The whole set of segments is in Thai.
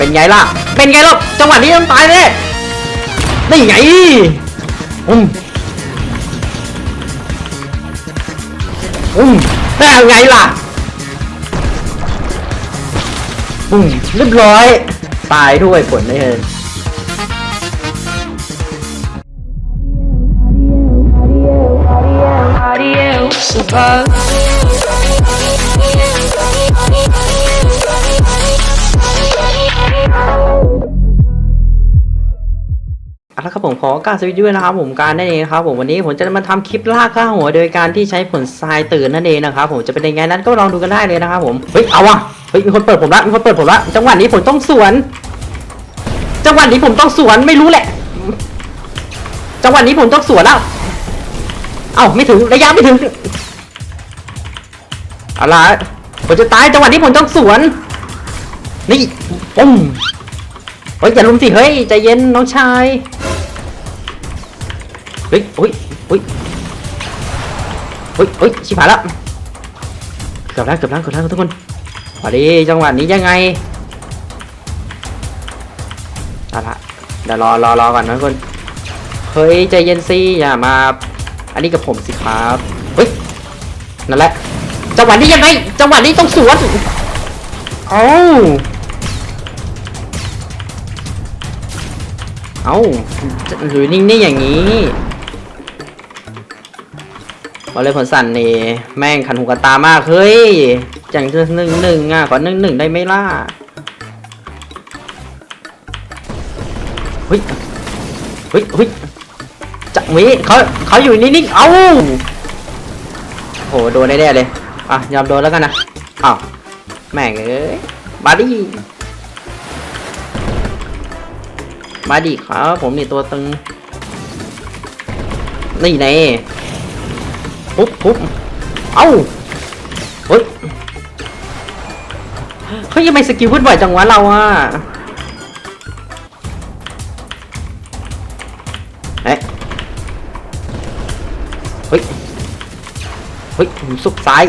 เป็นไงล่ะ เป็นไงล่ะ จังหวะนี้ต้องตายเลยนี่ไงอืมอืมได้ไงล่ะอืมเรียบร้อย ตายด้วยผลไม่เห็น How do you survive? ผมขอการสวิตช์ด้วยนะครับผมการนั่นเองครับผมวันนี้ผมจะมาทำคลิปล่าข้าหัวโดยการที่ใช้ผลทรายตื่นนั่นเองนะครับผมจะเป็นยังไงนั้นก็ลองดูกันได้เลยนะครับผมเฮ้ยเอาวะเฮ้ยมีคนเปิดผมละมีคนเปิดผมละจังหวะนี้ผมต้องสวน จังหวะนี้ผมต้องสวนไม่รู้แหละ จังหวะนี้ผมต้องสวนแล้วเอ้าไม่ถึงระยะไม่ถึงอาล่ะผมจะตายจังหวะนี้ผมต้องสวน นี่ปุ้มเฮ้ยอย่าลุมสิเฮ้ยใจเย็นน้องชาย เฮ้ยเฮ้ยเฮ้ยเฮ้ยเฮ้ยชิบหายแล้วเกือบแล้วเกือบแล้วเกือบแล้วทุกคนพอดีจังหวะนี้ยังไงเอาละเดี๋ยวรอรอรอก่อนนะทุกคนเฮ้ยใจเย็นสิอย่ามา อันนี้กับผมสิครับเฮ้ยนั่นแหละจังหวะนี้ยังไงจังหวะนี้ต้องสวนเอาเอาหรือนิ่งๆอย่างนี้ บอกเลยผลสั่นนี่แม่งขันหูกันตามาก เฮ้ยอย่างจะหนึ่งหนึ่งอะขอหนึ่งหนึ่งได้ไหมล่ะเฮ้ยเฮ้ยเฮ้ยจะมีเขาเขาอยู่นิ่งๆเอ้าโหโดนแน่ๆเลยอะยอมโดนแล้วกันนะอ้าวแม่งเอ้ยมาดิมาดิครับผมนี่ตัวตึงนี่แน่ ปุ๊บปุ๊บเอ้าเฮ้ยเฮ้ยยังไม่สกิลพูดบ่อยจังวะเราอะเอ๊ะเฮ้ยเฮ้ยผมสุกซ้าย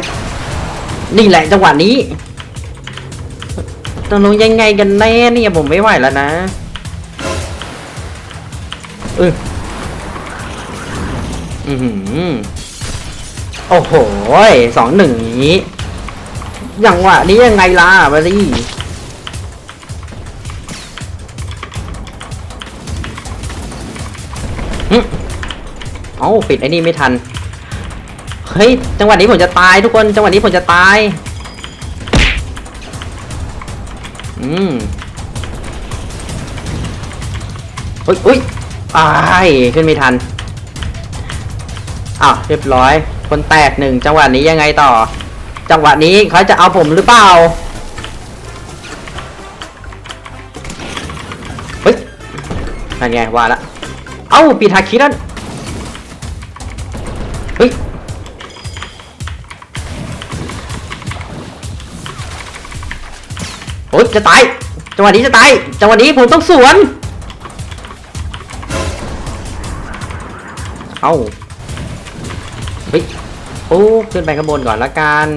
นี่แหละจังหวะนี้ตกลงยังไงกันแน่เนี่ยผมไม่ไหวแล้วนะเอออือหือ โอ้โหสองหนึ่งอย่างนี้ อย่างวะนี้ยังไงล่ะมาดิหึเอ้าปิดไอ้นี่ไม่ทัน เฮ้ย จังหวะนี้ผมจะตายทุกคน จังหวะนี้ผมจะตาย อืมอุ้ยอุ้ยอาย ขึ้นไม่ทัน อ้าว เรียบร้อย คนแตกหนึ่งจังหวะนี้ยังไงต่อ จังหวะนี้เขาจะเอาผมหรือเปล่าเฮ้ยนั่นไงว่าละเอ้าปีทาคินั่นเฮ้ยโอ๊ยจะตายจังหวะนี้จะตายจังหวะนี้ผมต้องสวน เอา เฮ้ยโอ้ขึ้นไปข้างบนก่อนละกัน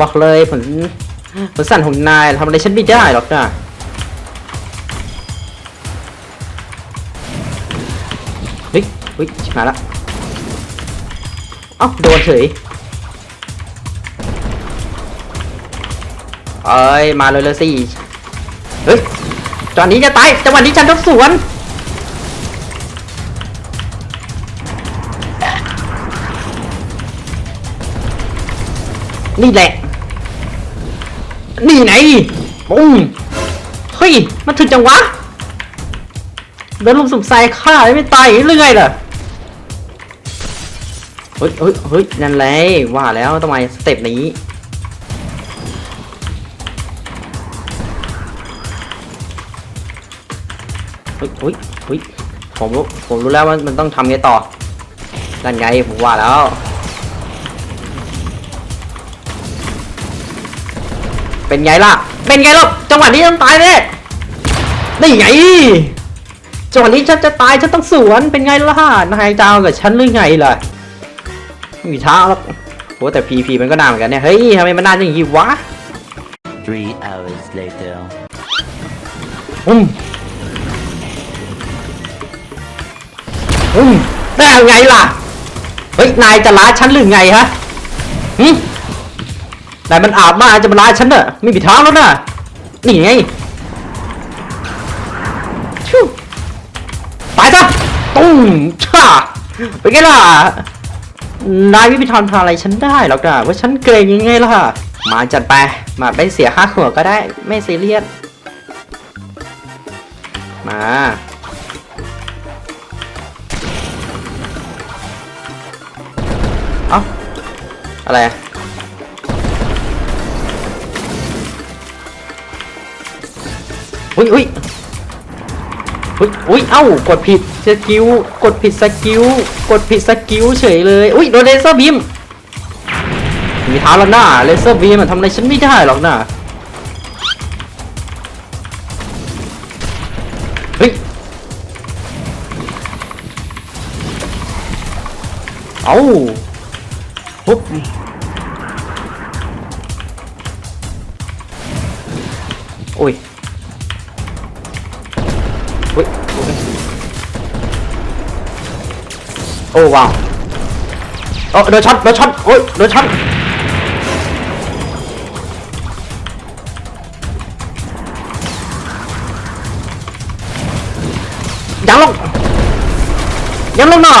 บอกเลยผลผลสั่นของนายทำอะไรฉันไม่ได้หรอกนะเฮ้ยเฮ้ยชิบหายละเอ้าโดนเฉยเอ้ยมาเลยเลยสิเฮ้ยจังหวะนี้จะตายจังหวะนี้ฉันต้องสวน นี่แหละ นี่ไหนปุ้งเฮ้ย มันถึงจังวะ เดินลุมสุ่มใส่ฆ่าไม่ตายหรือไงล่ะเฮ้ยเฮ้ยเฮ้ยนั่นแหละว่าแล้วทำไมสเต็ปนี้เฮ้ยเฮ้ยเฮ้ยผมรู้ ผมรู้แล้วว่ามันต้องทำไงต่อนั่นไงผมว่าแล้ว เป็นไงล่ะ เป็นไงล่ะ จังหวะนี้ต้องตายแน่นี่ไง จังหวะนี้ฉันจะตายฉันต้องสวน เป็นไงล่ะ นายจะเอากับฉันหรือไงล่ะไม่มีทางหรอกโหแต่พีพีมันก็นานเหมือนกันเนี่ย เฮ้ยทำไมมันนานอย่างนี้วะ Three hours later. อืมอืมได้ไงล่ะ เฮ้ย นายจะล้าฉันหรือไงฮะหึนายมันอาบมาจะมาล้าฉันเนอะไม่มีทางแล้วนะนี่ไงชิวตายซะตุ้มช่าเป็นไงล่ะนายไม่มีทางทำอะไรฉันได้หรอกนะว่าฉันเกรงยังไงล่ะมาจัดไปมาไปเสียค่าหัวก็ได้ไม่ซีเรียสมาเอ้าอะไรอะ อุ้ยอุ้ยอุ้ยอุ้ยเอ้ากดผิดสกิลกดผิดสกิลกดผิดสกิลเฉยเลยอุ้ยโดนเลเซอร์บีมมีท้าแล้วหน้าเลเซอร์บีมมันทำอะไรฉันไม่ได้หรอกนะเฮ้ยเอาปุ๊บโอ้ย โอ้ว้าวโอ้โดนช็อตโดนช็อตโอ้ยโดนช็อตยังลงยังลงหน่า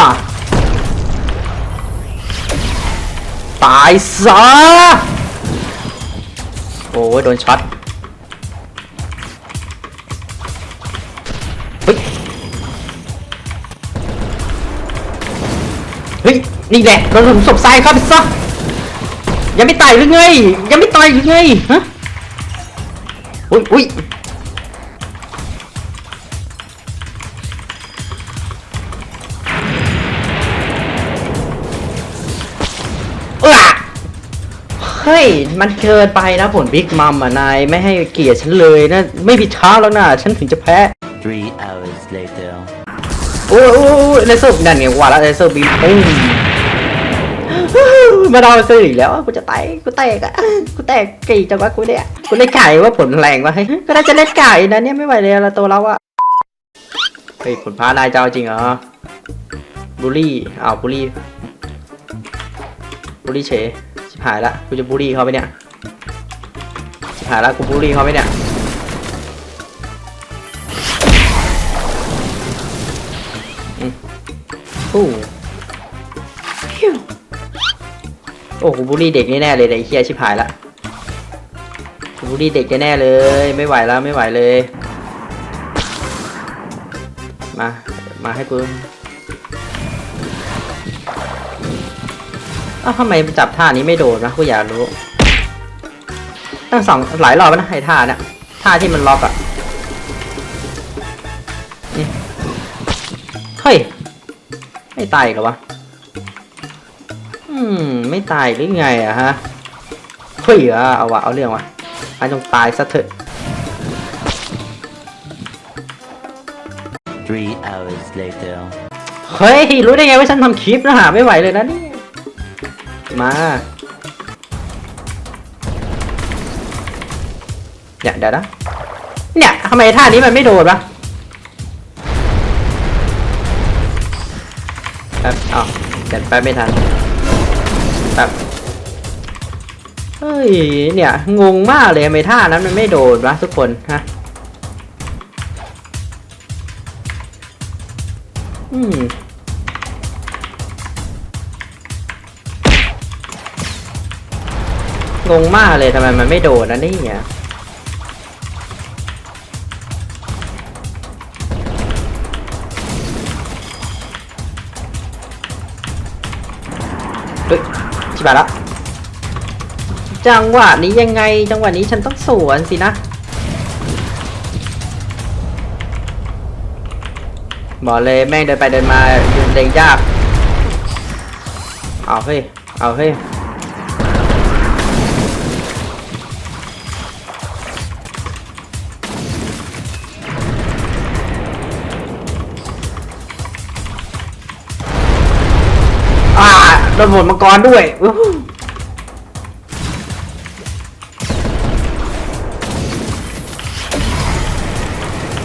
ตายซะโอ้ยโดนช็อตเฮ้ย นี่แหละโดนหลุมศพทรายเข้าไปซะยังไม่ตายหรือไง ยังไม่ตายหรือไงฮะอุ้ยอุ้ยเอ้อเฮ้ย มันเกินไปนะผลบิ๊กมัมอะ นายไม่ให้เกียรติฉันเลยนะ ไม่ผิดช้าแล้วนะ ฉันถึงจะแพ้ Three hours later. โอ้ยโอ้ยโอ้ยเลเซอร์นั่นไงว่าแล้วเลเซอร์บีมปุ้ง มาดาวซื้ออีกแล้วกูจะตายกูแตกอะกูแตกกี่จังวะกูเนี่ยกูเล่นไก่ว่าผลแรงวะเฮ้ยก็น่าจะเล่นไก่นะเนี่ยไม่ไหวเลยละตัวเราอะเฮ้ยผลพานายเจ้าจริงเหรอบูลลี่อ้าวบูลลี่บูลลี่เฉยชิบหายละกูจะบูลลี่เขาไปเนี่ยชิบหายละกูบูลลี่เขาไปเนี่ยโอ้ อ้กูบูลลี่เด็กแน่เลยไอ้เฮียชิบหายละกูบูลลี่เด็กแน่เลย ไม่ไหวแล้วไม่ไหวเลย มา มาให้กูอ้าวทำไมจับท่านี้ไม่โดนนะกูอยากรู้ ตั้งสองหลายรอบแล้วนะไอ้ท่าเนี่ยท่าที่มันล็อกอะนี่เฮ้ย ไม่ตายเหรอวะ มไม่ตายหรือไงอะฮะเฮ้ยอะเอาวะเอาเรื่องวะมันต้องตายซะเถอะ Three hours later. เฮ้ย รู้ได้ไงว่าฉันทำคลิปนะหาไม่ไหวเลยนะเนี่ยมาเนี่ยเดี๋ยวนะ เนี่ยทำไมท่านี้มันไม่โดนวะแป๊บอ้าวเดี๋ยวแป๊บไม่ทัน แป๊บเฮ้ยเนี่ย งงมากเลยทำไมท่านั้นมันไม่โดนวะทุกคนฮะอืมงงมากเลยทำไมมันไม่โดนนะนี่อะเฮ้ย ชิบะละจังหวะนี้ยังไง จังหวะนี้ฉันต้องสวนสินะ บอกเลยแม่งเดินไปเดินมายืนเล็งยาก เอาเฮ้ย เอาเฮ้ย โดนหมดมังกรด้วยอู้หู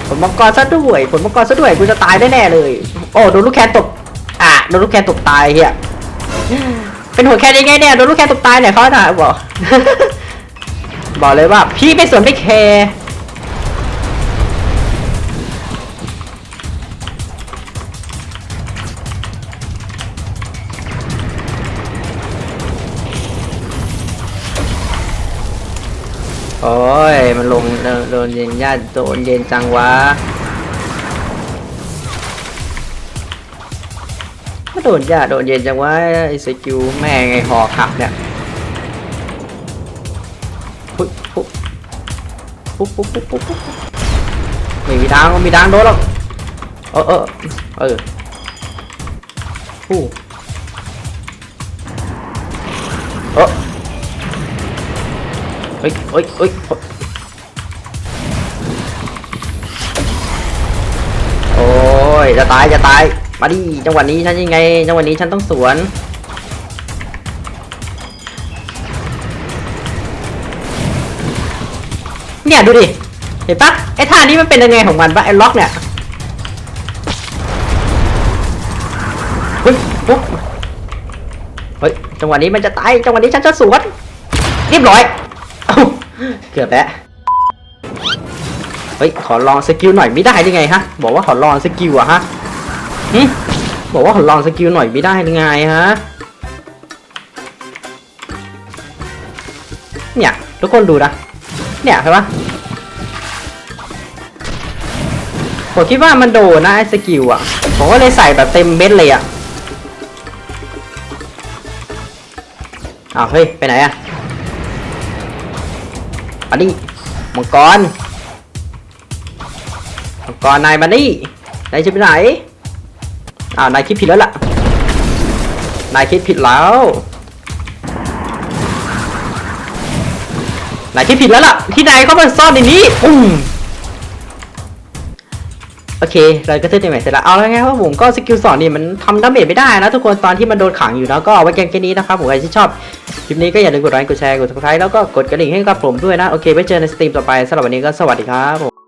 ผลมังกรซะด้วยผลมังกรซะด้วยกูจะตายแน่ๆเลย โอ้โดนลูกแคนตบอะโดนลูกแคนตบตายเฮียเป็นหัวแคนยังไงเนี่ยโดนลูกแคนตบตายเนี่ยเขาหน่ะบอก บอกเลยว่าพี่ไม่สนไม่แคร์ โอ้ย มันลงโดนเย็นญาติโดนเย็นจังวะก็โดนญาติโดนเย็นจังวะไอสกิลแม่งไอหอขับเนี่ยปุ๊บปุ๊บปุ๊บปุ๊บปุ๊บปุ๊บปุ๊บไม่มีทางไม่มีทางโดนหรอกเออเออเอออู้เออ เฮ้ยเฮ้ยเฮ้ยโอ้ยจะตายจะตาย มาดิจังหวะนี้ฉันยังไง จังหวะนี้ฉันต้องสวน เนี่ยดูดิ เห็นปะไอ้ท่านี้มันเป็นยังไงของมันปะไอ้ล็อกเนี่ยเฮ้ยเฮ้ย จังหวะนี้มันจะตาย จังหวะนี้ฉันจะสวน เรียบร้อย เกือบแล้วเฮ้ยขอลองสกิลหน่อยไม่ได้ได้ไงฮะ บอกว่าขอลองสกิลอะฮะหึบอกว่าขอลองสกิลหน่อยไม่ได้ได้ไงฮะเนี่ยทุกคนดูนะเนี่ยเห็นปะผมคิดว่ามันโดนนะไอ้สกิลอะผมก็เลยใส่แบบเต็มเม็ดเลยอะอ้าวเฮ้ยไปไหนอะ มาดิมังกร มังกรนายมาดินายจะไปไหน อ้าว นายคิดผิดแล้วล่ะ นายคิดผิดแล้ว นายคิดผิดแล้วล่ะ ที่นายเข้ามาซ่อนในนี้ อุ้ม โอเคเราก็เทสในเมทเสร็จแล้วเอาแล้วไงครับผมก็สกิลสองนี่มันทำดาเมจไม่ได้นะทุกคนตอนที่มันโดนขังอยู่นะก็เอาไว้แกงแค่นี้นะครับผมใครที่ชอบคลิปนี้ก็อย่าลืมกดไลค์กดแชร์กดติดตามแล้วก็กดกระดิ่งให้กับผมด้วยนะโอเคไว้เจอในสตรีมต่อไปสำหรับวันนี้ก็สวัสดีครับผม